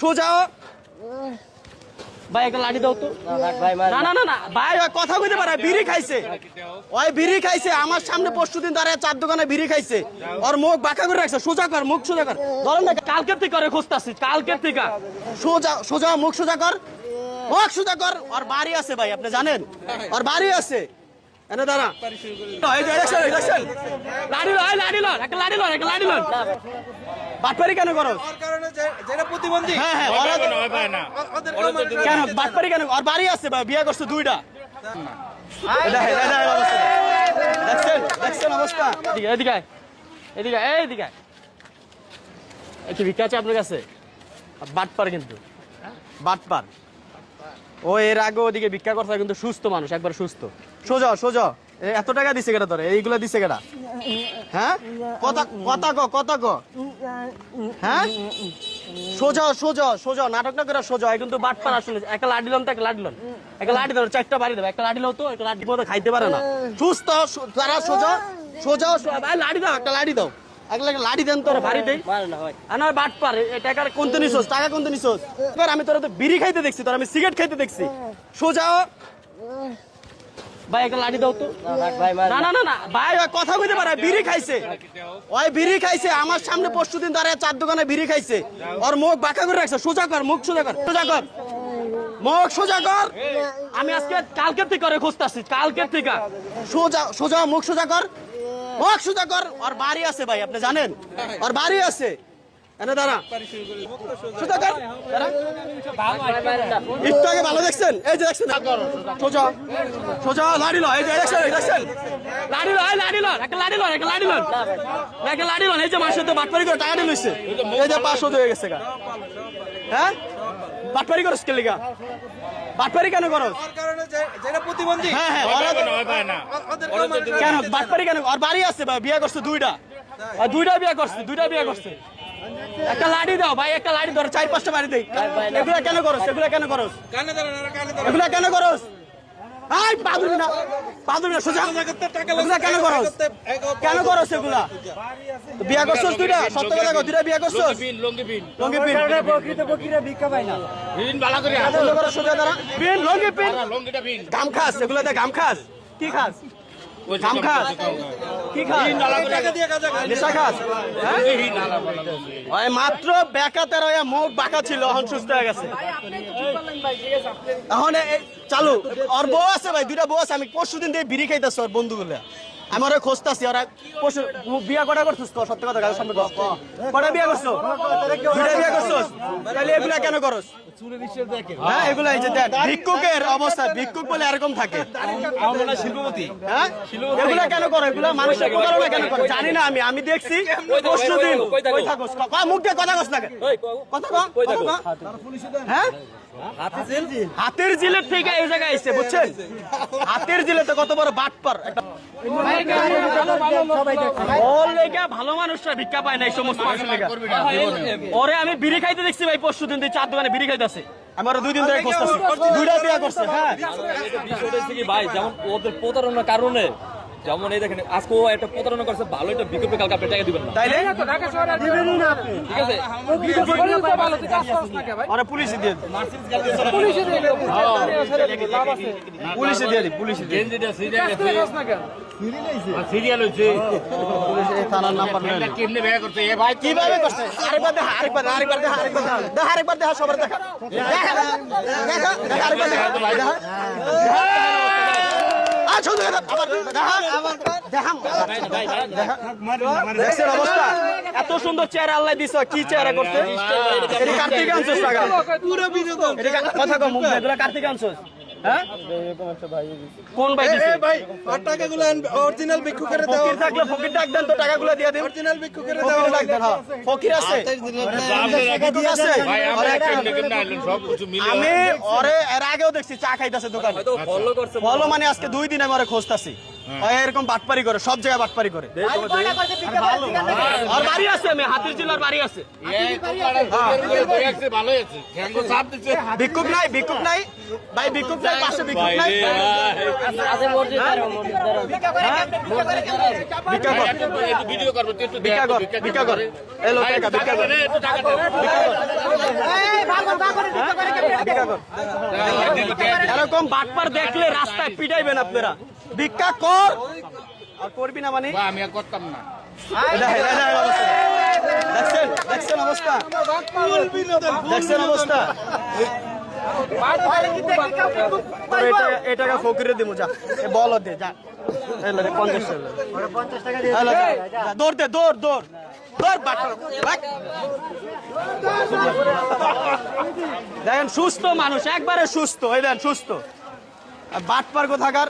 সোজা। ভাই একটা লাঠি দাও তো। না না না না ভাই। ওই কথা কইতে পারে বিড়ি খাইছে। ওই বিড়ি খাইছে আমার সামনে পরশু দিন দাঁড়ায় চার দোকানে বিড়ি খাইছে। ওর মুখ বাঁকা করে রাখছে। সোজা কর মুখ সোজা কর। ধরেন না কালকের থেকে করে খুঁজতাছি কালকের থেকে। সোজা সোজা মুখ সোজা কর। মুখ সোজা কর। ওর বাড়ি আছে ভাই আপনি জানেন? ওর বাড়ি আছে। এনে দাঁড়া। লাড়ি লাড়ি একটা লাড়ি লন একটা লাড়ি লন বাটপারি কেন করো? হ্যাঁ হ্যাঁ ওরা তো- কেন বাটপারি কেন? আর বাড়ি আছে বা বিয়ে করছে দুইটা। দেখেন, এই দেখেন অবস্থা। দেখছেন? দেখছেন অবস্থা? এদিকে এদিকে আয়। এদিকে আয়, এদিকে আয়। এই কি ভিক্ষা আছে আপনার কাছে। বাটপার কিন্তু। বাটপার। ও এর আগে ওদিকে ভিক্ষা করছে কিন্তু সুস্থ মানুষ একবার সুস্থ। সোজা সোজা। এ, এত টাকা দিছে কেটা তোরে? এইগুলা দিছে কেটা? হ্যাঁ? কথা কথা ক কথা ক। হ্যাঁ? সোজা সোজা সোজা নাটক না করে সোজা এই কিন্তু বাটপার আসলে একটা লাডি লন তো একটা লাডি লন। একটা লাডি ধরো চারটা বাড়ি দেবে একটা লাডি লাও তো একটা লাডি মতো খাইতে পারে না। সুস্থ তারা সোজা সোজা লাডি দাও একটা লাডি দাও। লাডি দেন তোর বাড়ি দেই। আনার বাটপার এই টাকার কোনতে নিছোস টাকা কোনতে নিছোস এবার আমি তোর তো বিড়ি খাইতে দেখছি তোর আমি সিগারেট খাইতে দেখছি। সোজা ভাই একটা লাডি দাও তো। না না না না ভাই ওই কথা কইতে পারে বিড়ি খাইছে। ওই বিড়ি খাইছে আমার সামনে পরশু দিন দাঁড়ায় চার দোকানে বিড়ি খাইছে। ওর মুখ বাঁকা করে রাখছে সোজা কর মুখ সোজা কর সোজা কর। মুখ সোজা কর। আমি আজকে কালকের থেকে করে খুঁজতাছি কালকের থেকে। সোজা সোজা মুখ সোজা কর। মুখ সোজা কর। ওর বাড়ি আছে ভাই আপনি জানেন? ওর বাড়ি আছে। এনে দাঁড়া। সোজা একটু আগে ভালো দেখছেন? এই যে দেখছেন? সোজা। সোজা লাড়ি লো এই যে দেখছেন? লাড়ি লো লাড়ি লো একটা লাড়ি লো একটা লাড়ি লো একটা লাড়ি লো এই যে মাসে তো বাটপারি করে টাকা দিয়ে লইছে। এই যে পাঁচশো হয়ে গেছে গা। হ্যাঁ? বাটপারি করস কে লিগা বাটপারি কেন করস? প্রতিবন্ধী। হ্যাঁ হ্যাঁ। কেন? বাটপারি কেন? আর বাড়ি আছে ভাই। বিয়ে করছে দুইটা। আর দুইটা বিয়ে করছে দুইটা বিয়ে করছে। একটা লাড়ি দাও ভাই একটা লাড়ি ধরো চার পাঁচটা বাড়ি দেই। এগুলা কেন করস এগুলা কেন ধরেন। এগুলা কেন করস? আই পাদুবি না পাদুবি না সোজা। এগুলা কেন করস? কেন করস এগুলা? তো বিয়া করছস দুইটা? সত্য কথা কও দুইটা বিয়া করছস? লঙ্গি পিন বন্ধ করো সোজা দাঁড়া পিন লঙ্গি পিন গাম খাস এগুলা গাম খাস। কি খাস গাম খাস। কি খাস। নেশা খাস? হ্যাঁ? মাত্র বেকাতে ওই মুখ বাঁকা ছিল এখন সুস্থ হয়ে গেছে। এখন চালু আর বউ আছে ভাই দুইটা বউ আছে আমি পরশু দিন দিয়ে বিড়ি খাইতেছি বন্ধুগুলা। আমি ওরা খোঁজতাছি ওরা বিয়া কটা করছিস তো সত্য কথা সামনে কটা বিয়া করছ দুইটা বিয়া করছোস? তাহলে এগুলা কেন করস? হ্যাঁ এগুলা এই যে দেখ ভিক্ষুকের অবস্থা ভিক্ষুক বলে এরকম থাকে। হ্যাঁ? এগুলা কেন করো? এগুলা মানুষের প্রতারণা কেন করে? জানি না আমি আমি দেখছি পরশু দিন। কই থাকোস ক- ক- মুখ দিয়ে কথা কস না কথা কথা হ্যাঁ? হাতের জিলের থেকে এই জায়গায় এসে বুঝছেন? হাতের জিলে তো কত বড় বাটপার। একটা ভালো মানুষরা ভিক্ষা পায় না এই সমস্ত ওরে আমি বিড়ি খাইতে দেখছি ভাই পরশু দিন দিয়ে চার দোকানে বিড়ি খাইতেছে আমার দুই দিন ধরে খুঁজতেছি। দুইটা বিয়া করছে হ্যাঁ। বিষয়টা হচ্ছে কি ভাই যেমন ওদের প্রতারণার কারণে যেমন এই দেখেন আজকে ও একটা প্রতারণা করছে ভালো একটা বিকল্পে কালকে আপনি টাকা দিবেন না তাইলে ঠিক আছে ওরা পুলিশে দিয়ে দিই। পুলিশে দিয়ে দিই পুলিশে দিয়ে দিই। পুলিশে এই থানার নাম্বার নেই কীভাবে করছে? আরেকবার দেখা আরেকবার আরেকবার দেখা আরেকবার দেখা দেখা আরেকবার দেখা সবার দেখা। দেখা দেখা দেখা আরেকবার দেখা ভাই দেখা। আর দেখা। আবার দেখা। দেখা দেখা দেখছেন অবস্থা? এত সুন্দর চেহারা আল্লাহ দিছ কি চেহারা করছে? এটা কার্তিক আনছস টাকা পুরো বিনোদন। এটা কথা কম এগুলা কার্তিক আনছস হ্যাঁ? কোন ভাই এ, দিছে? এ, ভাই, ওর টাকাগুলো আন- ভিক্ষুকের দেওয়া। ফকির থাকলে ফকির ডাক দেন তো টাকাগুলো দিয়ে দিন। Original ভিক্ষুকের ফকির ডাক দেন হ্যাঁ। ফকির আছে। আমি ওরে এর আগেও দেখছি চা খাইতেছে দোকানে। ভালো ফলো মানে আজকে দুই দিন আমি ওরে খুঁজতাছি। এরকম বাটপারি করে সব জায়গায় বাটপারি করে। আর বাড়ি আছে। আমি হাতির জেলার বাড়ি আছে। ভিক্ষুক নাই নাই। ভাই নাই পাশে ভিক্ষুক নাই। ভিক্ষা কর ভিক্ষা ভিক্ষা ভিক্ষা কর। এরকম বাটপার দেখলে রাস্তায় পিটাইবেন আপনারা ভিক্ষা কর আর করবি না মানে আমি আর করতাম না দেখছেন অবস্থা দেখছেন অবস্থা তোর এটা- এই টাকা ফকিরে দিব যা বল দে দৌড় দে দৌড় দৌড় দৌড় বাট। দেখেন সুস্থ মানুষ একবারে সুস্থ। এই দেন সুস্থ। বাটপার কোথাকার?